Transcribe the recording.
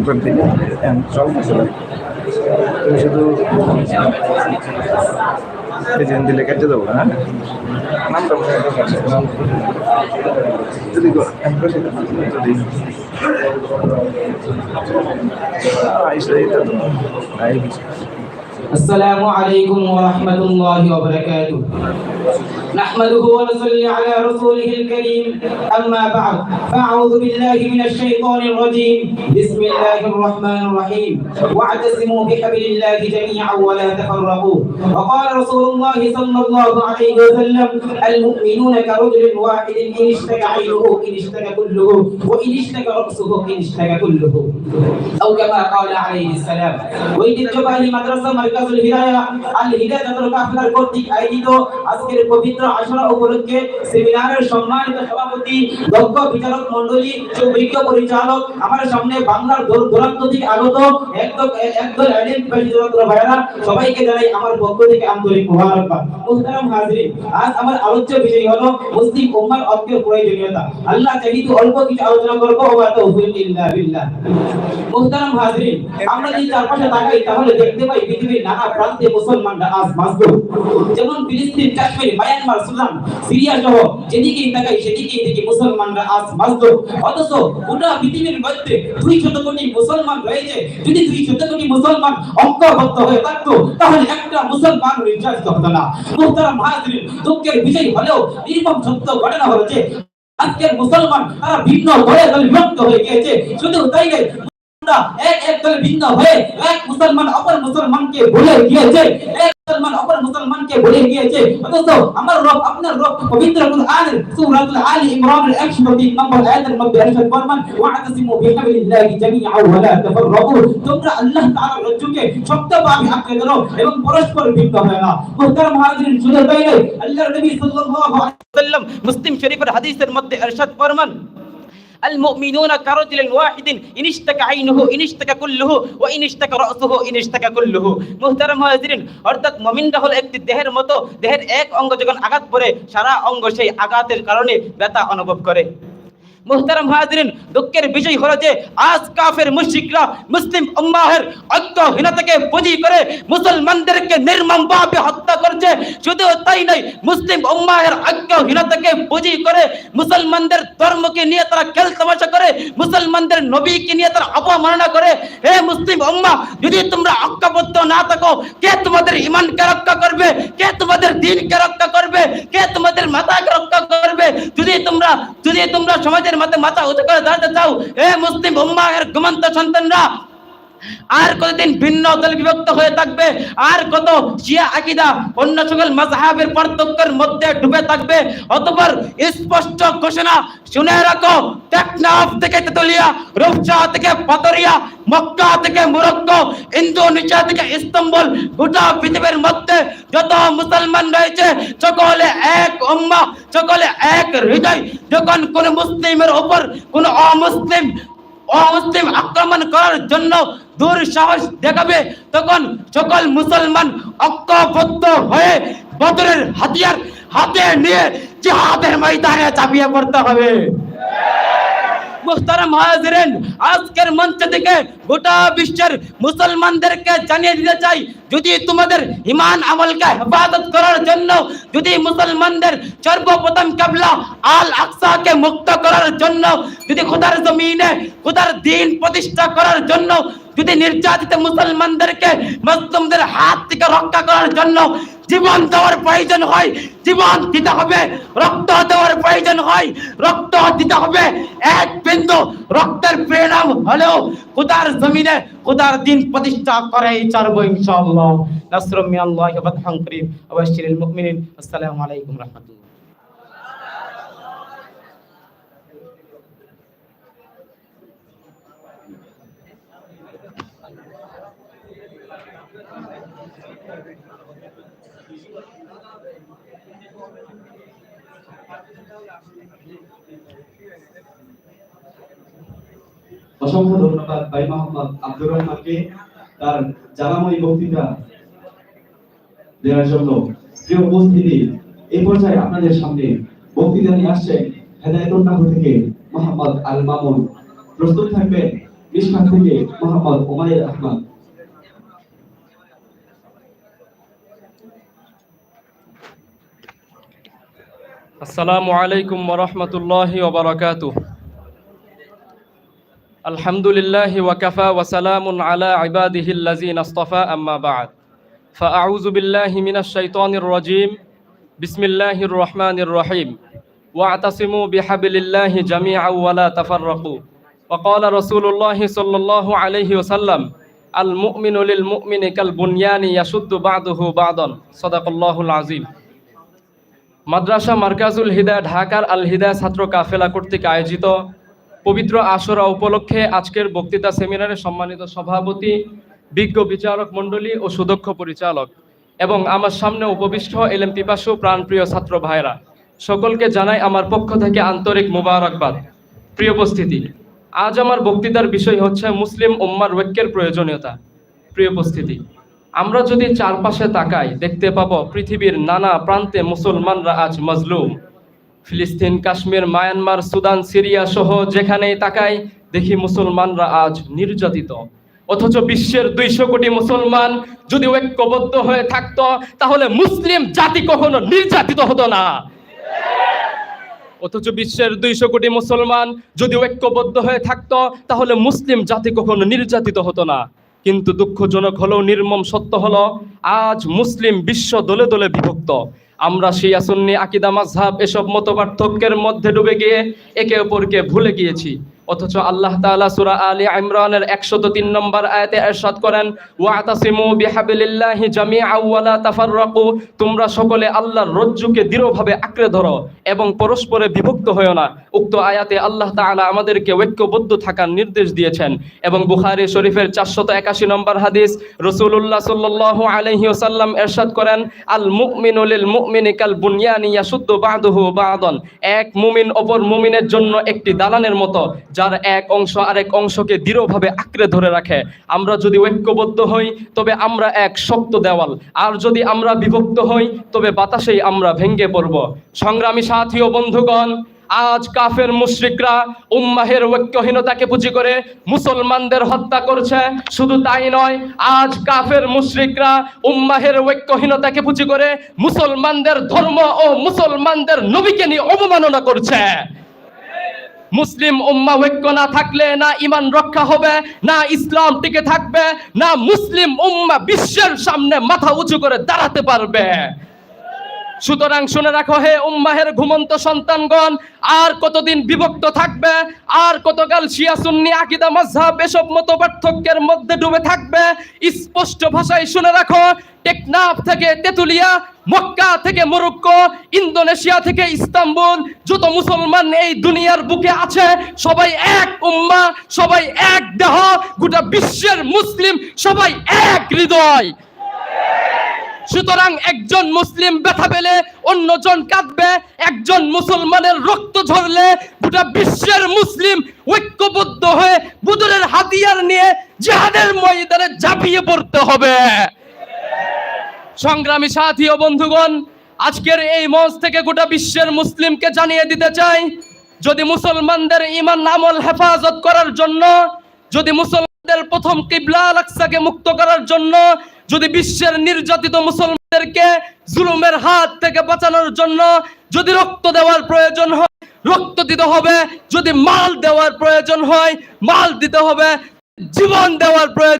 একবার দেখে চলতেছে তুমি শুধু এজেন্ট দিলে কেটে দেবো হ্যাঁ নামটা মনে হয় السلام عليكم ورحمة الله وبركاته. نحمده ونصلي على رسوله الكريم. أما بعد فأعوذ بالله من الشيطان الرجيم. بسم الله الرحمن الرحيم. واعتصموا بحبل الله جميعا ولا تفرقوا. وقال رسول الله صلى الله عليه وسلم المؤمنون كرجل واحد إن اشتكى عينه إن اشتكى كله وإن اشتكى رأسه إن اشتكى كله. أو كما قال عليه السلام وإن الجبال مدرسة مركز হিদায়া আল হিদায়াতুল কর্তৃক আয়োজিত আজকের পবিত্র আশরা উপলক্ষে সেমিনারের সম্মানিত সভাপতি, দক্ষ বিচারক মণ্ডলী পরিচালক, আমার সামনে বাংলার দূর দূরান্ত থেকে আগত ভাইরা সবাইকে জানাই আমার পক্ষ থেকে আন্তরিক মোবারকবাদ। মুহতারাম হাজিরিন, আজ আমার আলোচ্য বিষয় হলো মুসলিম উম্মার প্রয়োজনীয়তা। আল্লাহ অল্প কিছু আলোচনা ইল্লা বিল্লাহ। মুহতারাম হাজিরিন, আমরা যদি চারপাশে তাকাই, তাহলে দেখতে পাই পৃথিবীর নানা প্রান্তে মুসলমানরা আজ মাজলুম যেমন ফিলিস্তিন, কাশ্মীর, মায়ানমার, সুদান, সিরিয়া সহ যেদিকেই তাকাই সেদিকেই দেখি মুসলমানরা আজ মাজলুম অথচ গোটা পৃথিবীর মধ্যে দুই শত কোটি মুসলমান রয়েছে। যদি দুই শত কোটি মুসলমান ঐক্যবদ্ধ হয়ে থাকতো, তাহলে একটা মুসলমান নির্যাতিত হতো না। মুহতারাম হাজিরিন, দুঃখের বিষয় হলেও নির্মম সত্য ঘটনা হলো আজকের মুসলমান তারা ভিন্ন দলে দলে বিভক্ত হয়ে গিয়েছে। শুধু তাই নয় আমরা এক এক দলে ভিন্ন হয়ে এক মুসলমান অপর মুসলমানকে ভুলে গিয়েছে, এক মুসলমান অপর মুসলমানকে ভুলে গিয়েছে। অথচ আমার রব, আপনার রব পবিত্র কুরআনের সূরাতুল আলী ইমরানের 103 নম্বর আয়াতের মধ্যে ইরশাদ ফরমান ওয়া'তাসিমু বিহাবলিল্লাহি জামিআন ওয়া লা তাফাররাকু। তোমরা আল্লাহ তাআলার রজ্জুকে শক্তভাবে আঁকড়ে ধরো এবং পরস্পর ভিন্ন হয় না। মুহতারাম হাজিরিন তাই নয় আল্লাহর নবী সাল্লাল্লাহু আলাইহি ওয়াসাল্লাম মুসলিম শরীফের হাদিসের মধ্যে ইরশাদ ফরমান আল মুমিনুনা কারাজুলিন ওয়াহিদিন ইনিশতাকা আইনুহু ইনিশতাকা কুল্লুহু ওয়া ইনিশতাকা রাসুহু ইনিশতাকা কুল্লুহু মুহতারাম হাজিরিন, অর্থাৎ মুমিনরা হলো একটি দেহের মতো, দেহের এক অঙ্গ যখন আঘাত পড়ে, সারা অঙ্গ সেই আঘাতের কারণে ব্যথা অনুভব করে। মুহতারাম হাজিরিন, দুঃখের বিষয় হলো যে আজ কাফের মুশরিকরা মুসলিম উম্মাহের ঐক্যহীনতাকে পুঁজি করে মুসলমানদেরকে নির্মমভাবে হত্যা করছে। শুধু তাই নয়, মুসলিম উম্মাহের ঐক্যহীনতাকে পুঁজি করে মুসলমানদের ধর্মকে নিয়ে তারা খেল তামাশা করে, মুসলমানদের নবীকে নিয়ে তারা অপমাননা করে। হে মুসলিম উম্মা যদি তোমরা ঐক্যবদ্ধ না থাকো, কে তোমাদের ইমানকে রক্ষা করবে? কে তোমাদের দিনকে রক্ষা করবে? কে তোমাদের মাথাকে রক্ষা করবে? যদি তোমরা যদি তোমরা সমাজের মধ্যে মাথা উঁচু করে দাঁড়াতে চাও হে মুসলিম উম্মাহের ঘুমন্ত সন্তানরা আর কতদিন ভিন্ন দল বিভক্ত হয়ে থাকবে? আর কত শিয়া আকিদা অন্য সকল মাযহাবের পার্থক্যের মধ্যে ডুবে থাকবে? অতঃপর স্পষ্ট ঘোষণা, শুনে রাখো, টেকনাফ থেকে তেতুলিয়া, রূপসা থেকে পাতরিয়া মক্কা থেকে মরক্কো, ইন্দোনেশিয়া থেকে ইস্তাম্বুল, গোটা পৃথিবীর মধ্যে যত মুসলমান রয়েছে, সকলে এক উম্মাহ, সকলে এক হৃদয়। যখন কোন মুসলিমের উপর কোন অমুসলিম অমুসলিম আক্রমণ করার জন্য দূর সাহস দেখাবে, তখন সকল মুসলমান ঐক্যবদ্ধ হয়ে বদরের হাতিয়ার হাতে নিয়ে জিহাদের ময়দানে চাপিয়ে পড়তে হবে। আজকের মঞ্চ থেকে গোটা বিশ্বের মুসলমানদেরকে জানিয়ে দিতে চাই, যদি তোমাদের ইমান আমলকে হেফাজত করার জন্য, যদি মুসলমানদের সর্বপ্রথম কাবলা আল আকসাকে মুক্ত করার জন্য, যদি খোদার জমিনে খোদার দিন প্রতিষ্ঠা করার জন্য যদি নির্যাতিত মুসলমানদেরকে মুসলিমদের হাত থেকে রক্ষা করার জন্য জীবন দেওয়ার প্রয়োজন হয়, জীবন দিতে হবে, রক্ত দেওয়ার প্রয়োজন হয়, রক্ত দিতে হবে। এক বিন্দু রক্তের পরিণাম হলেও খুদার জমিনে খুদার দিন প্রতিষ্ঠা করে চারবো ইনশাআল্লাহ। নাসরুম মিনাল্লাহি ওয়া ফাতহুন করিম ওয়া বাশশিরিল মুমিনিন আসসালামু আলাইকুম রাহমাতুল্লাহ। অসংখ্য ধন্যবাদ ভাই মোহাম্মদ আব্দুর রহমানকে তার জানাময়ী বক্তৃতা দেওয়ার জন্য। প্রিয় উপস্থিতি এই পর্যায়ে আপনাদের সামনে বক্তৃতা নিয়ে আসছেন হেদায়তুল্লাহ থেকে মোহাম্মদ আল মামুন। প্রস্তুত থাকবেন মিশকাত থেকে মোহাম্মদ ওমায়ের আহমদ। আসসালামু আলাইকুম ওরহমতুল্লাহি ওবরাকাতু আলহামদুলিল্লাহি ওয়াকাফা ওয়াসালামুন আলা ইবাদিহিল্লাযিন আস্তাফা আম্মা বা'দ فأعوذ بالله من الشيطان الرجيم بسم الله الرحمن الرحيم واعتصموا بحبل الله جميعا ولا تفرقوا وقال رسول الله صلى الله عليه وسلم المؤمن للمؤمن كالبنيان يشد بعضه بعضا صدق الله العظيم মাদ্রাসা মার্কাজুল হিদায়া ঢাকার আল হিদায়া ছাত্র কাফেলা কর্তৃক আয়োজিত পবিত্র আসরা উপলক্ষে আজকের বক্তৃতা সেমিনারে সম্মানিত সভাপতি, বিজ্ঞ বিচারক মণ্ডলী ও সুদক্ষ পরিচালক এবং আমার সামনে উপবিষ্ট এলএম পিপাসু প্রাণপ্রিয় ছাত্র ভাইরা। সকলকে জানাই আমার পক্ষ থেকে আন্তরিক মুবারকবাদ। প্রিয় উপস্থিতি, আজ আমার বক্তৃতার বিষয় হচ্ছে মুসলিম উম্মার ঐক্যের প্রয়োজনীয়তা। প্রিয় উপস্থিতি, আমরা যদি চারপাশে তাকাই, দেখতে পাবো পৃথিবীর নানা প্রান্তে মুসলমানরা আজ মজলুম। ফিলিস্তিন, কাশ্মীর, মায়ানমার, সুদান, সিরিয়া সহ যেখানেই তাকাই, দেখি মুসলমানরা আজ নির্যাতিত। অথচ বিশ্বের দুইশো কোটি মুসলমান যদি ঐক্যবদ্ধ হয়ে থাকতো, তাহলে মুসলিম জাতি কখনো নির্যাতিত হতো না। অথচ বিশ্বের দুইশো কোটি মুসলমান যদি ঐক্যবদ্ধ হয়ে থাকতো, তাহলে মুসলিম জাতি কখনো নির্যাতিত হতো না। কিন্তু দুঃখজনক হলেও নির্মম সত্য হলো, আজ মুসলিম বিশ্ব দলে দলে বিভক্ত। আমরা শিয়া সুন্নি আকিদা মাঝহাব এসব মত পার্থক্যের মধ্যে ডুবে গিয়ে একে অপরকে ভুলে গিয়েছি। অথচ আল্লাহ তাআলা সূরা আলী ইমরানের 103 নম্বর আয়াতে ইরশাদ করেন, ওয়াতাসিমু বিহাবিলিল্লাহি জামিআ ওয়া লা তাফাররাকু তোমরা সকলে আল্লাহর রজ্জুকে দৃঢ়ভাবে আঁকড়ে ধরো এবং পরস্পরে বিভক্ত হয়েও না। উক্ত আয়াতে আল্লাহ তাআলা আমাদেরকে ঐক্যবদ্ধ থাকার নির্দেশ দিয়েছেন এবং বুখারী শরীফের 481 নম্বর হাদিস রাসূলুল্লাহ সাল্লাল্লাহু আলাইহি ওয়াসাল্লাম ইরশাদ করেন আল মুমিনু লিল মুমিনি কাল বুনয়ানি ইয়াসুদ্দু বা'দুহু বা'দান এক মুমিন অপর মুমিনের জন্য একটি দালানের মতো যার এক অংশ আরেক অংশকে দৃঢ়ভাবে আঁকড়ে ধরে রাখে। আমরা যদি ঐক্যবদ্ধ হই, তবে আমরা এক শক্ত দেওয়াল। আর যদি আমরা বিভক্ত হই, তবে বাতাসেই আমরা ভেঙ্গে পড়ব। সংগ্রামী সাথী ও বন্ধুগণ, আজ কাফের মুশরিকরা উম্মাহের ঐক্যহীনতাকে পুঁজি করে মুসলমানদের হত্যা করছে। শুধু তাই নয়, আজ কাফের মুশরিকরা উম্মাহের ঐক্যহীনতাকে পুঁজি করে মুসলমানদের ধর্ম ও মুসলমানদের নবীকে নিয়ে অবমাননা করছে। মুসলিম উম্মা ঐক্য না থাকলে না ইমান রক্ষা হবে, না ইসলাম টিকে থাকবে, না মুসলিম উম্মা বিশ্বের সামনে মাথা উঁচু করে দাঁড়াতে পারবে। সুতরাং শুনে রাখো, হে উম্মাহের ঘুমন্ত সন্তানগণ, আর কতদিন বিভক্ত থাকবে, আর কতকাল শিয়া সুন্নি আকিদা মাযহাব এসব মত পার্থক্যের মধ্যে ডুবে থাকবে, স্পষ্ট ভাষায় শুনে রাখো, টেকনাফ থেকে তেতুলিয়া, মক্কা থেকে মরক্কো, ইন্দোনেশিয়া থেকে ইস্তাম্বুল, যত মুসলমান এই দুনিয়ার বুকে আছে, সবাই এক উম্মা, সবাই এক দেহ, গোটা বিশ্বের মুসলিম, সবাই এক হৃদয়। সুতরাং একজন মুসলিম ব্যথা পেলে অন্যজন কাঁদবে, একজন মুসলমানের রক্ত ঝরলে গোটা বিশ্বের মুসলিম ঐক্যবদ্ধ হয়ে বুদরের হাতিয়ার নিয়ে জিহাদের ময়দানে ঝাঁপিয়ে পড়তে হবে। সংগ্রামী সাথী ও বন্ধুগণ, আজকের এই মঞ্চ থেকে গোটা বিশ্বের মুসলিমকে জানিয়ে দিতে চাই, যদি মুসলমানদের ইমান আমল হেফাজত করার জন্য, যদি মুসলমানদের প্রথম কিবলা আল আকসাকে মুক্ত করার জন্য যদি বিশ্বের নির্যাতিত মুসলমানদেরকে জুলুমের হাত থেকে বাঁচানোর জন্য যদি রক্ত দেওয়ার প্রয়োজন হয়, রক্ত দিতে হবে। যদি মাল দেওয়ার প্রয়োজন হয়, মাল দিতে হবে। জীবন দেওয়ার প্রয়োজন